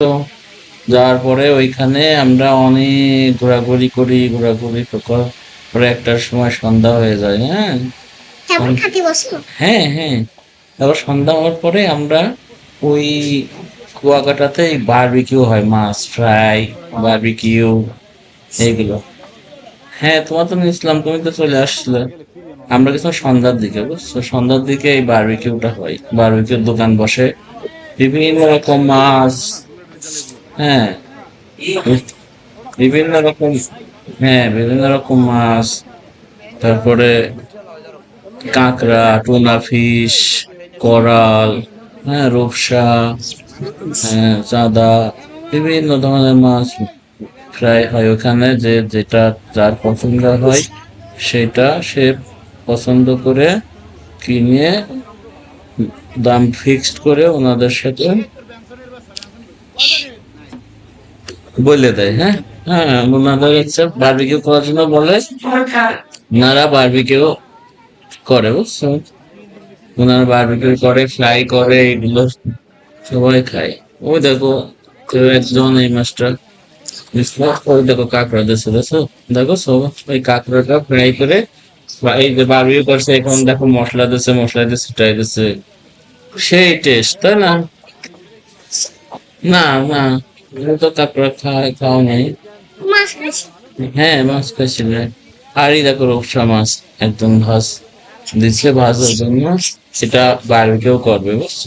তো যাওয়ার পরে ওইখানে আমরা অনেক ঘোরাঘুরি করি ঘোরাঘুরি পরে একটার সময় সন্ধ্যা হয়ে যায় হ্যাঁ? বসো। হ্যাঁ হ্যাঁ। তারপর সন্ধ্যা হওয়ার পরে আমরা ওই কুয়াকাটাতে বারবিকিউ হয় মাছ ফ্রাই বারবিকিউ এইগুলো হ্যাঁ তোমার তো নিয়েছিলাম তুমি তো চলে আসছিলে আমরা গেছিলাম সন্ধ্যার দিকে বুঝছ? সন্ধ্যার দিকে এই বারবিকিউটা হয়। বারবিকিউর দোকান বসে। বিভিন্ন রকম মাছ হ্যাঁ। বিভিন্ন রকম হ্যাঁ বিভিন্ন রকম মাছ, তারপরে কাঁকড়া, টুনা ফিশ, করাল হ্যাঁ রূপসা হ্যাঁ চাঁদা, বিভিন্ন ধরনের মাছ ফ্রাই হয় ওখানে যে, যেটা যার পছন্দ হয়, সেটা সে পছন্দ করে কিনে দাম ফিক্সড করে ওনাদের সাথে বলে দেয় হ্যাঁ? হ্যাঁ ওনাদের হচ্ছে বারবিকিউ করার জন্য বলে, ওনারা বারবিকিউ করে, বুঝছ? ওনারা বারবিকিউ করে ফ্রাই করে, এগুলো সবাই খায়। ওই দেখো, কেউ একজন এই মাছটা ওই দেখো কাঁকড়া দিচ্ছে দেখছ? দেখো সব, ওই কাঁকড়াটা ফ্রাই করে এই করছে, এখন দেখো মশলা দিচ্ছে মশলা দিয়ে ছিটাই দিচ্ছে সেই টেস্ট তাই না? না না। তো কাঁকড়া খায় খাও নাই হ্যাঁ মাছ খাইছিলে আর এই দেখো রূপসা মাছ একদম ভাজ। দিচ্ছে ভাজার জন্য। সেটা বারবিকেও করবে বুঝছ?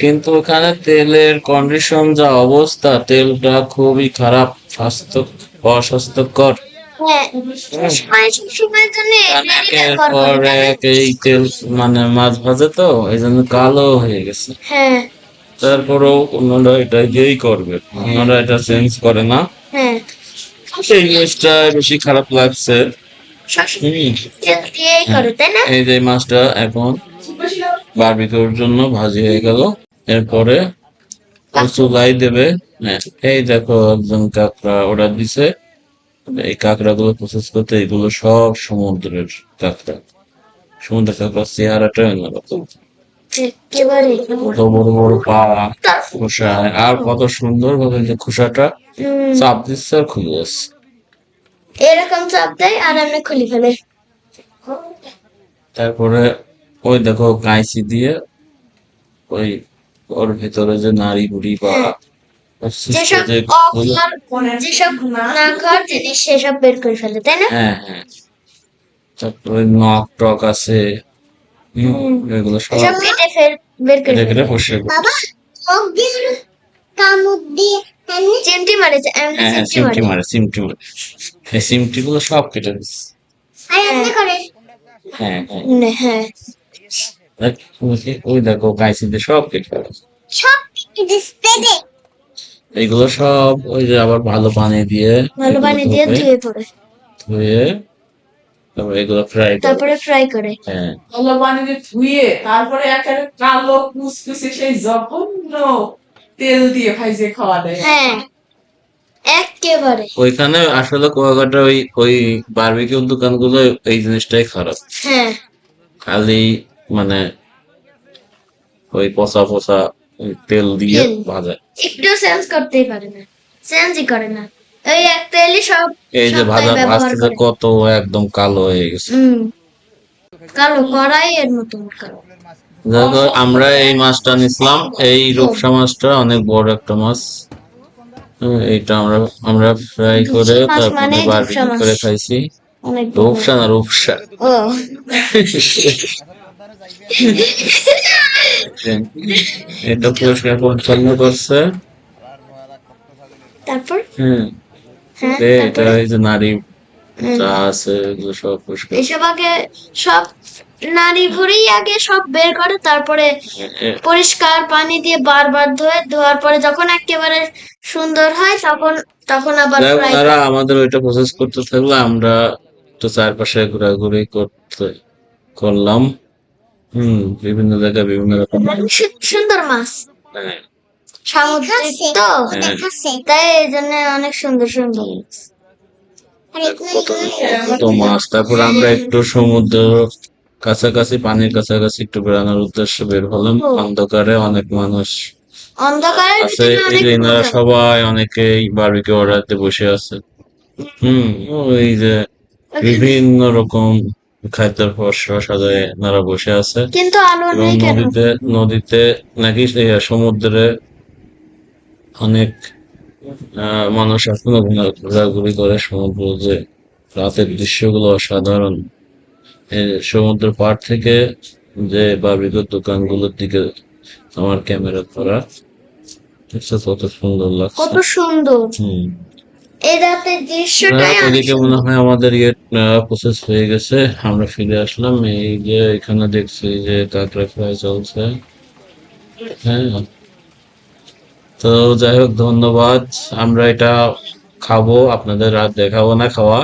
কিন্তু ওখানে তেলের কন্ডিশন যা অবস্থা তেলটা খুবই খারাপ স্বাস্থ্য অস্বাস্থ্যকর। হ্যাঁ পর এক এই তেল মানে মাছ ভাজে তো এই জন্য কালো হয়ে গেছে। হ্যাঁ। তারপরেও ওনারা এটা দিয়েই করবে। ওনারা এটা চেঞ্জ করে না। হ্যাঁ। এই জিনিসটা বেশি খারাপ লাগছে। এই যে মাছটা এখন বারবিকিউর জন্য ভাজি হয়ে গেল। এরপরে চুলাই দেবে। হ্যাঁ, এই দেখো একজন কাঁকড়া অর্ডার দিছে। এই কাঁকড়া গুলো প্রসেস করতে এগুলো সব সমুদ্রের কাঁকড়া। সমুদ্রের কাঁকড়া চেহারাটা অন্যরকম। কত বড় বড় পা খোসা আর কত সুন্দর ভাবে যে খোসাটা চাপ দিচ্ছে আর খুলে যাচ্ছে। এরকম চাপ দেয় আর আমরা খুলি ফেলে। তারপরে ওই দেখো কাঁচি দিয়ে ওই ওর ভিতরে যে নারী বুড়ি বা যেসব যেসব না খাওয়ার জিনিস সেসব বের করে ফেলে তাই না? হ্যাঁ হ্যাঁ। তারপরে নখ টক আছে। এগুলো সব কেটে ফের বের করে কেটে বসে বাবা মুখ দিয়ে কামুক দিয়ে চিমটি মারে হ্যাঁ চিমটি মারে। মারে মারে। এই সিমটি গুলো সব কেটে দিচ্ছে হ্যাঁ হ্যাঁ। নে, হ্যাঁ। দেখ, ওই- ওই দেখো কাঁচি সব কেটে সব ডিসপ্লে এইগুলো সব ওই যে আবার ভালো পানি দিয়ে ভালো পানি দিয়ে ধুয়ে- ধুয়ে পড়ে। ধুয়ে তারপরে এগুলো ফ্রাই তারপরে ফ্রাই করে। হ্যাঁ। ভালো পানিতে ধুয়ে তারপরে একেবারে কালো কুচকুচে সেই জঘন্য তেল দিয়ে ভাইজে খাওয়া দেয়। হ্যাঁ একেবারে। ওইখানে আসলে কুয়াকাটা ওই ওই বারবিকিউ দোকানগুলো এই জিনিসটাই খারাপ। হ্যাঁ। খালি মানে ওই পচা পচা তেল দিয়ে। ভাজা। একটু সেন্স করতেই পারে না। সেন্সই করে না। ওই এক তেলই সব এই যে ভাজা ভাজতে কত একদম কালো হয়ে গেছে। হুম। কালো কড়াই এর মতন কালো। দেখো আমরা এই মাছটা নিছিলাম। এই রূপসা মাছটা অনেক বড় একটা মাছ। এইটা আমরা আমরা ফ্রাই করে তারপরে মানে বারবিকিউ করে খাইছি। রূপসা না রূপসা। এটা পরিষ্কার পরিচ্ছন্ন করছে। তারপর? এ, এটা এই যে নারী যা আছে এগুলো সব পরিষ্কার এসব আগে সব নারী আগে সব বের করে তারপরে পরিষ্কার পানি দিয়ে বারবার ধোয় ধোয়ার পরে যখন একেবারে সুন্দর হয় তখন তখন আবার ওনারা আমাদের ওইটা প্রসেস করতে থাকলে আমরা তো চারপাশে ঘোরাঘুরি করতে করলাম। হুম বিভিন্ন জায়গায় বিভিন্ন রকম সুন্দর মাছ। হ্যাঁ, সামুদ্রিক তো হ্যাঁ। তাই এই জন্য অনেক সুন্দর সুন্দর মাছ। তারপর আমরা একটু সমুদ্র কাছাকাছি পানির কাছাকাছি একটু বেড়ানোর উদ্দেশ্যে বের হলাম। অন্ধকারে অনেক মানুষ আছে। যে এনারা সবাই অনেকেই বারবিকিউ অর্ডারতে বসে আছে। হুম ওই যে বিভিন্ন রকম খাদ্যের পর্ষ সাজায় এনারা বসে আছে। কিন্তু এবং নদীতে নদীতে নাকি সমুদ্রে অনেক মানুষ এখনও ঘোরা- ঘোরাঘুরি করে সমুদ্র যে রাতের দৃশ্যগুলো অসাধারণ। সমুদ্র পাড় থেকে যে বাবিকর দোকানগুলোর দিকে আমার ক্যামেরা ধরা দেখছ কত সুন্দর কত লাগছে সুন্দর। হুম। এই রাতের দৃশ্যটাই আহ, ওদিকে মনে সুন্দর। হয় আমাদের ইয়ে প্রসেস হয়ে গেছে আমরা ফিরে আসলাম। এই যে এখানে দেখছি যে কাঁকড়া ফ্রাই চলছে। হ্যাঁ তো যাই হোক ধন্যবাদ। আমরা এটা খাব আপনাদের রাত দেখাবো না খাওয়া।